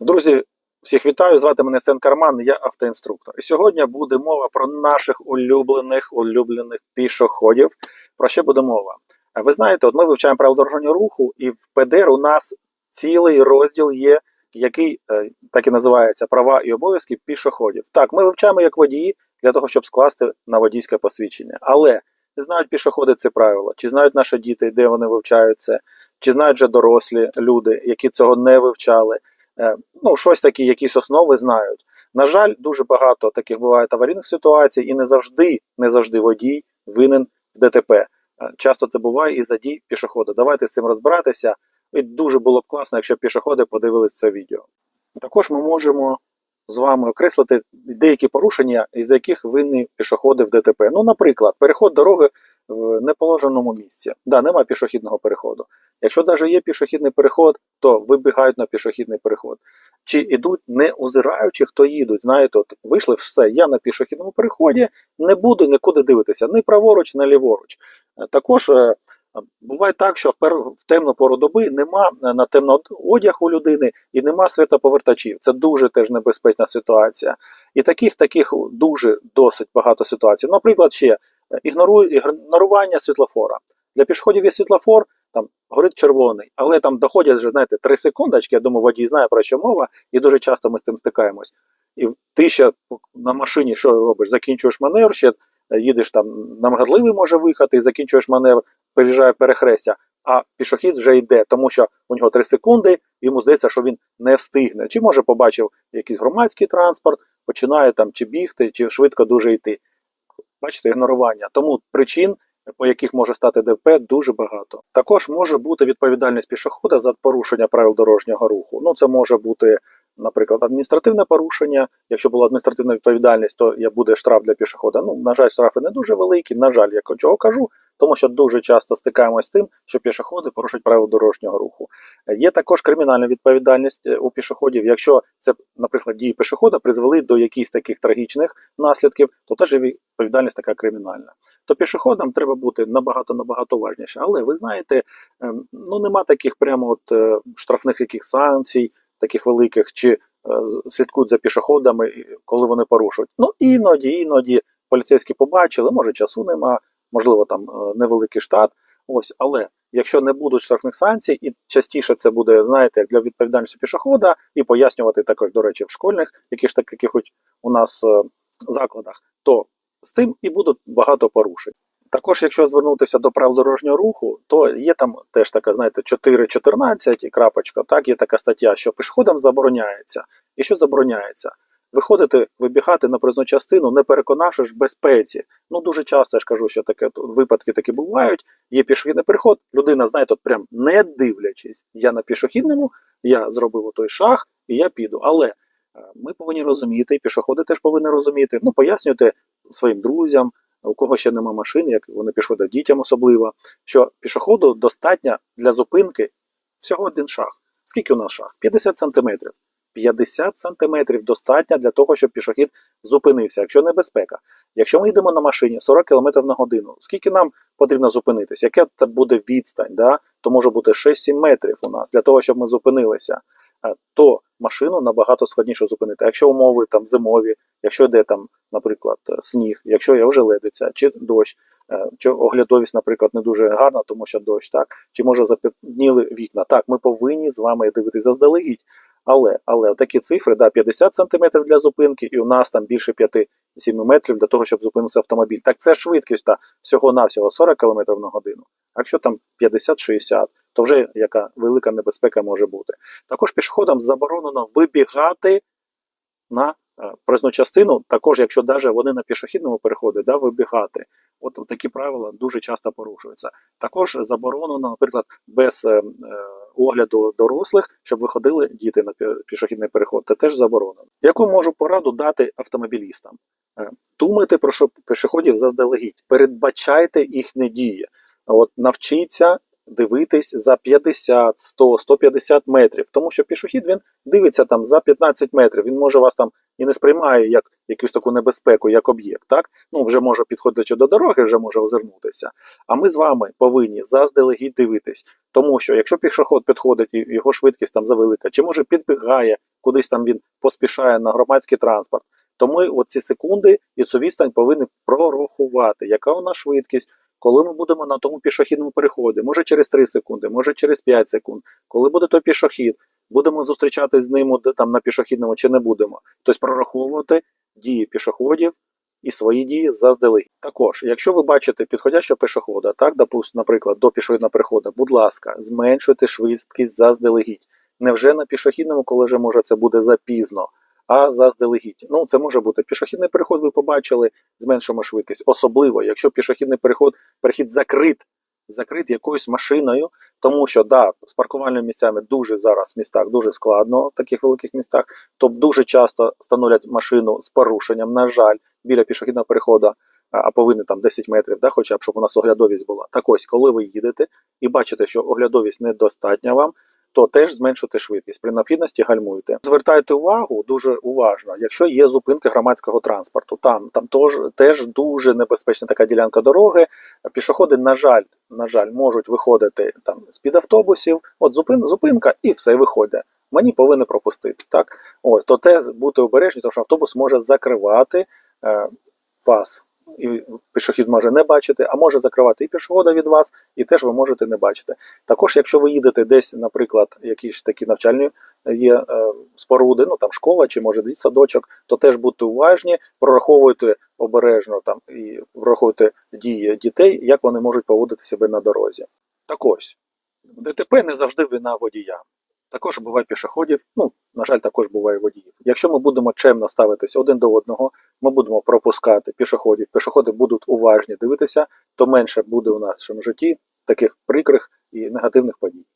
Друзі, всіх вітаю! Звати мене Сен Карман, я автоінструктор. І сьогодні буде мова про наших улюблених улюблених пішоходів. Про що буде мова? Ви знаєте, от ми вивчаємо правила дорожнього руху, і в ПДР у нас цілий розділ є, який е, так і називається права і обов'язки пішоходів. Так, ми вивчаємо як водії для того, щоб скласти на водійське посвідчення. Але знають пішоходи це правило, чи знають наші діти, де вони вивчають це, чи знають вже дорослі люди, які цього не вивчали. Е, ну, щось такі, якісь основи знають. На жаль, дуже багато таких буває аварійних ситуацій, і не завжди, не завжди водій винен в ДТП. Е, Часто це буває і за дій пішохода. Давайте з цим розбиратися. І дуже було б класно, якщо пішоходи подивились це відео. Також ми можемо з вами окреслити деякі порушення, із яких винні пішоходи в ДТП. Ну, наприклад, переход дороги в неположеному місці. Да, нема пішохідного переходу. Якщо навіть є пішохідний переход, то вибігають на пішохідний переход. Чи йдуть не озираючи, хто їдуть. Знаєте, от вийшли все, я на пішохідному переході, не буду нікуди дивитися, ні праворуч, ні ліворуч. Е, Також е, буває так, що в, темну пору доби нема е, на темно одяг у людини і нема світоповертачів. Це дуже теж небезпечна ситуація. І таких таких дуже досить багато ситуацій. Наприклад, ще. Ігнорування світлофора. Для пішоходів є світлофор, там горить червоний, але там доходять вже, знаєте, 3 секундочки. Я думаю, водій знає про що мова, і дуже часто ми з тим стикаємось. І ти ще на машині що робиш? Закінчуєш маневр, ще е, їдеш там на мгадливий може виїхати, і закінчуєш маневр, переїжджає перехрестя, а пішохід вже йде, тому що у нього 3 секунди, йому здається, що він не встигне. Чи може побачив якийсь громадський транспорт, починає там чи бігти, чи швидко дуже йти. Бачите, ігнорування. Тому причин, по яких може стати ДП, дуже багато. Також може бути відповідальність пішохода за порушення правил дорожнього руху. Ну, це може бути, наприклад, адміністративне порушення. Якщо була адміністративна відповідальність, то буде штраф для пішохода. Ну, на жаль, штрафи не дуже великі. На жаль, я чого кажу, тому що дуже часто стикаємося з тим, що пішоходи порушують правила дорожнього руху. Є також кримінальна відповідальність е, у пішоходів. Якщо це, наприклад, дії пішохода призвели до якихось таких трагічних наслідків, то теж відповідальність така кримінальна. То пішоходам треба бути набагато набагато уважніше. Але ви знаєте, ем, ну нема таких прямо от е, штрафних яких санкцій, таких великих, чи е, слідкують за пішоходами, коли вони порушують. Ну іноді, іноді поліцейські побачили, може часу нема, можливо, там е, невеликий штат. Ось, але якщо не будуть штрафних санкцій, і частіше це буде, знаєте, для відповідальності пішохода, і пояснювати також, до речі, в школьних, яких таких у нас е, закладах, то з тим і будуть багато порушень. Також, якщо звернутися до правил дорожнього руху, то є там теж така, знаєте, 4.14 і крапочка, так, є така стаття, що пішоходам забороняється. І що забороняється? Виходити, вибігати на проїзну частину, не переконавшись в безпеці. Ну дуже часто я ж кажу, що таке випадки такі бувають. Є пішохідний переход, людина, знаєте, от прям не дивлячись, я на пішохідному, я зробив той шаг і я піду. Але е, ми повинні розуміти, і пішоходи теж повинні розуміти. Ну, пояснюйте своїм друзям, у кого ще нема машини, як вони пішоходять дітям особливо, що пішоходу достатньо для зупинки всього один шаг. Скільки у нас шаг? 50 сантиметрів. 50 сантиметрів достатньо для того, щоб пішохід зупинився, якщо небезпека. Якщо ми йдемо на машині 40 км на годину, скільки нам потрібно зупинитися? Яка це буде відстань? Да? То може бути 6-7 метрів у нас для того, щоб ми зупинилися. Е, То машину набагато складніше зупинити. Якщо умови там зимові, якщо йде там, наприклад, е, сніг, якщо є ожеледиця чи дощ, е, чи оглядовість, наприклад, не дуже гарна, тому що дощ, так, чи може запітніли вікна. Так, ми повинні з вами дивитися заздалегідь. Але, але такі цифри, да, 50 см для зупинки, і у нас там більше 5-7 метрів для того, щоб зупинився автомобіль. Так це швидкість та всього-навсього 40 км на годину. А якщо там 50-60, то вже яка велика небезпека може бути. Також пішоходам заборонено вибігати на е, проїзну частину, також якщо навіть вони на пішохідному переході, да, вибігати. От такі правила дуже часто порушуються. Також заборонено, наприклад, без е, е, огляду дорослих, щоб виходили діти на пішохідний переход. Це теж заборонено. Яку можу пораду дати автомобілістам? Е, Думайте про пішоходів заздалегідь, передбачайте їхні дії. От навчіться дивитись за 50, 100, 150 метрів, тому що пішохід він дивиться там за 15 метрів. Він може вас там і не сприймає як якусь таку небезпеку, як об'єкт. Так ну вже може підходити до дороги, вже може озирнутися. А ми з вами повинні заздалегідь дивитись, тому що якщо пішоход підходить і його швидкість там завелика, чи може підбігає кудись там він поспішає на громадський транспорт, то ми оці секунди і цю відстань повинні прорахувати, яка у нас швидкість, коли ми будемо на тому пішохідному переході, може через 3 секунди, може через 5 секунд, коли буде той пішохід, будемо зустрічатись з ним там на пішохідному чи не будемо. Тобто прораховувати дії пішоходів і свої дії заздалегідь. Також, якщо ви бачите підходящого пішохода, так, допустим, наприклад, до пішохідного переходу, будь ласка, зменшуйте швидкість заздалегідь. Невже на пішохідному, коли вже може це буде запізно, а заздалегідь. Ну, це може бути пішохідний переход, ви побачили, зменшуємо швидкість. Особливо, якщо пішохідний переход, перехід закрит, закрит якоюсь машиною, тому що да, з паркувальними місцями дуже зараз в містах дуже складно, в таких великих містах. Тобто дуже часто становлять машину з порушенням, на жаль, біля пішохідного переходу, а повинні там 10 метрів, да, хоча б щоб у нас оглядовість була. Так ось, коли ви їдете і бачите, що оглядовість недостатня вам, то теж зменшуйте швидкість. При необхідності гальмуйте. Звертайте увагу дуже уважно, якщо є зупинки громадського транспорту. Там там теж, теж дуже небезпечна така ділянка дороги. Пішоходи, на жаль, на жаль, можуть виходити там з-під автобусів. От зупин, зупинка і все виходить. Мені повинні пропустити. Так, О, то те бути обережні, тому що автобус може закривати е, вас. І пішохід може не бачити, а може закривати і пішохода від вас, і теж ви можете не бачити. Також, якщо ви їдете десь, наприклад, якісь такі навчальні е, є е, споруди, ну там школа чи може садочок, то теж будьте уважні, прораховуйте обережно там і враховуйте дії дітей, як вони можуть поводити себе на дорозі. Так ось, ДТП не завжди вина водія. Також буває пішоходів, ну, на жаль, також буває водіїв. Якщо ми будемо чемно ставитись один до одного, ми будемо пропускати пішоходів, пішоходи будуть уважні дивитися, то менше буде у нашому житті таких прикрих і негативних подій.